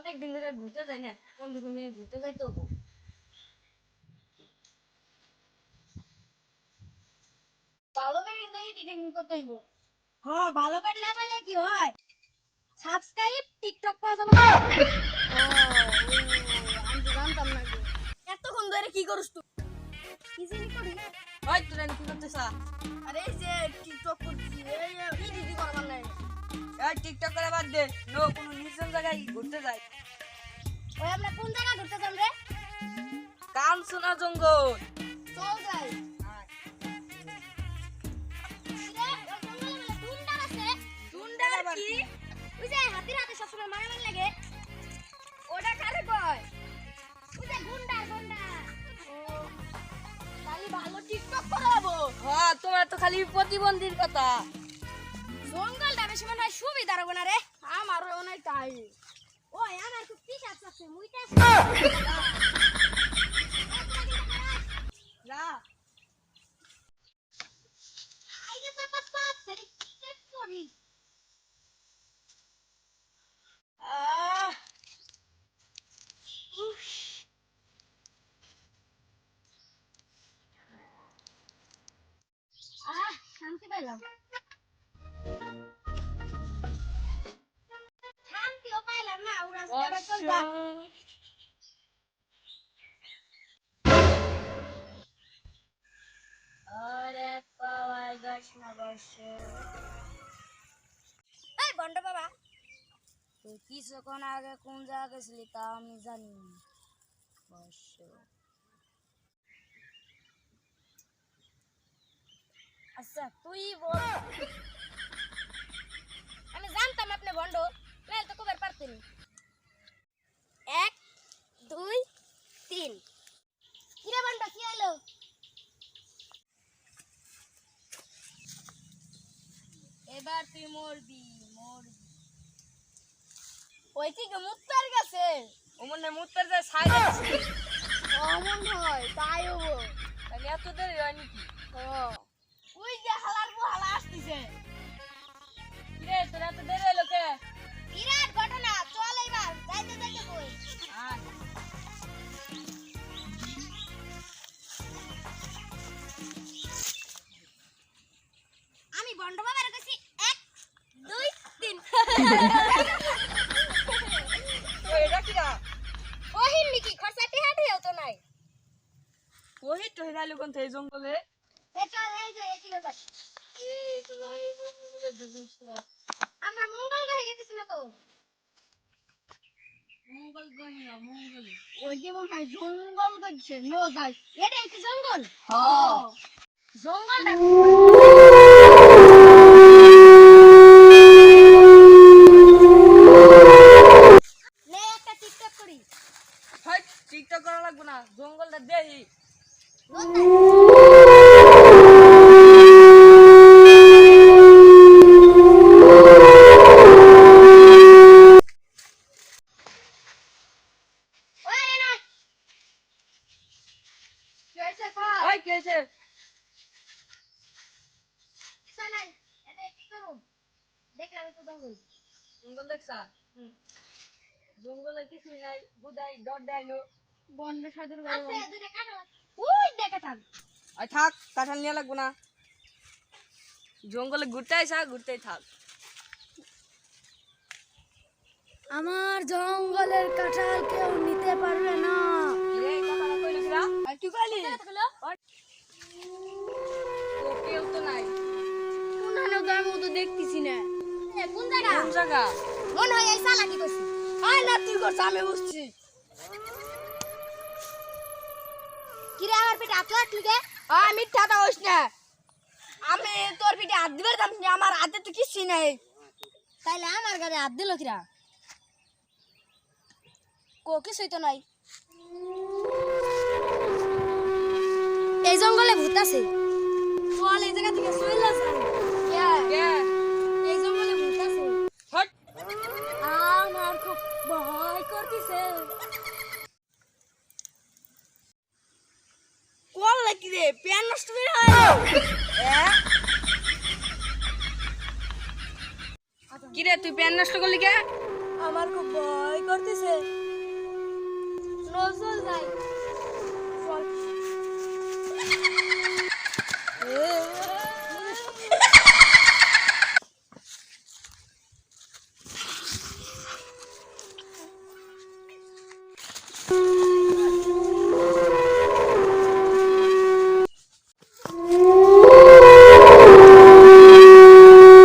অনেকদিন ধরে ঘুরতে যাই না বন্ধু নিয়ে ঘুরতে যাই তো। ভালো করে টিকিং করতে হইব। হ্যাঁ ভালো করে না পাইলে কি হয়? সাবস্ক্রাইব টিকটক পাওয়া যাবে। আমি জানতাম না। এতক্ষণ ধরে কি করছ তুই? কি জানি করি? তোরা কি করতেছ? আরে যে টিকটক করছি এই দিদি করবার নাই এই টিকটক করে বাদ দে নো জায়গায় ঘুরতে যাই ওই আমরা কোন জায়গা ঘুরতে যাম রে কান শোনা জঙ্গল চল যাই ওই জঙ্গলে বলে টুনটার আছে। টুনটার আবার কি? কি? ওই যে হাতির হাতে সবসময় মারামারি লাগে। ওটা কারে কয়? ওই যে গুন্ডা, গুন্ডা। ও, ভালো টিকটক করাবো। হ্যাঁ তোমার তো খালি প্রতিবন্ধীর কথা জঙ্গলটা বেশি মনে হয় সুবিধা হবে না রে আমার হয় তাই। ওই আমার খুব পিস আছে মুইটা আহ! শান্তি পেলাম তা আমি আচ্ছা তুই বল। আমি জানতাম আপনি ভণ্ড নাহলে তো কবার পারতেন এক দুই তিন কিরে ভণ্ড কি হলো এবার তুই মরবি মরবি। ওই কি মুক্তার গেছে ও মনে হয় মুত্তার যায় অমন হয় তাই হব তাহলে এত দেরি হয় নাকি? ওই যে হালার পো হালা আসতেছে। রে তোর এত দেরি হলো কে? বিরাট ঘটনা চল এবার যাইতে যাইতে আয়। আমি বন্ড নাকি খরচাটি হাঁটিও তো নাই। তো থেকে জঙ্গলে? আমরা মঙ্গল গ্রহে তো। মঙ্গল গ্রহ না মঙ্গল। ওই যে মনে হয় জঙ্গল করছে নো যাই। এটা কি জঙ্গল? হ্যাঁ জঙ্গলটা নে একটা টিকটক করি হাই টিকটক করা লাগবে না জঙ্গলটা দেখি ওই না জয়সে কর ওই কে আছে সানাই এটা কি করব দেখলাম তো জঙ্গল কিছুই নাই বুদাই ডট ডাইলো বন্ধ সাদর আছে ওই দেখা থাক। আর থাক কাঁঠাল নিয়ে লাগবো না। জঙ্গলে ঘুরতে আইসা ঘুরতেই থাক। আমার জঙ্গলের কাঁঠাল কেউ নিতে পারবে না। রে কথাটা কইলি কিরা? আর তুই কইলি? কেউ তো নাই। কোন আমি তো দেখতেছি না। কোন জায়গা? কোন জায়গা মনে হয় এই চালাকি করছি। আয় না তুই করছ? আমি বুঝছি। কিরে আমার পিঠে আতলা আটলি কে আয় মিথ্যাটা হইস না। আমি তোর পিঠে হাত দিবার দাম আমার হাতে তো কিছুই নাই। তাইলে আমার গাড়ি হাত দিল কিরা? কো কিছুই তো নাই। এই জঙ্গলে ভূত আছে চল এই জায়গা থেকে চলে যাই কে এই জঙ্গলে ভূত আছে হট আমার খুব ভয় করতেছে কল লাগি রে প্যান নষ্ট করে হয় কি রে তুই প্যান নষ্ট করলি কে? আমার খুব ভয় করতেছে। নজর ভাই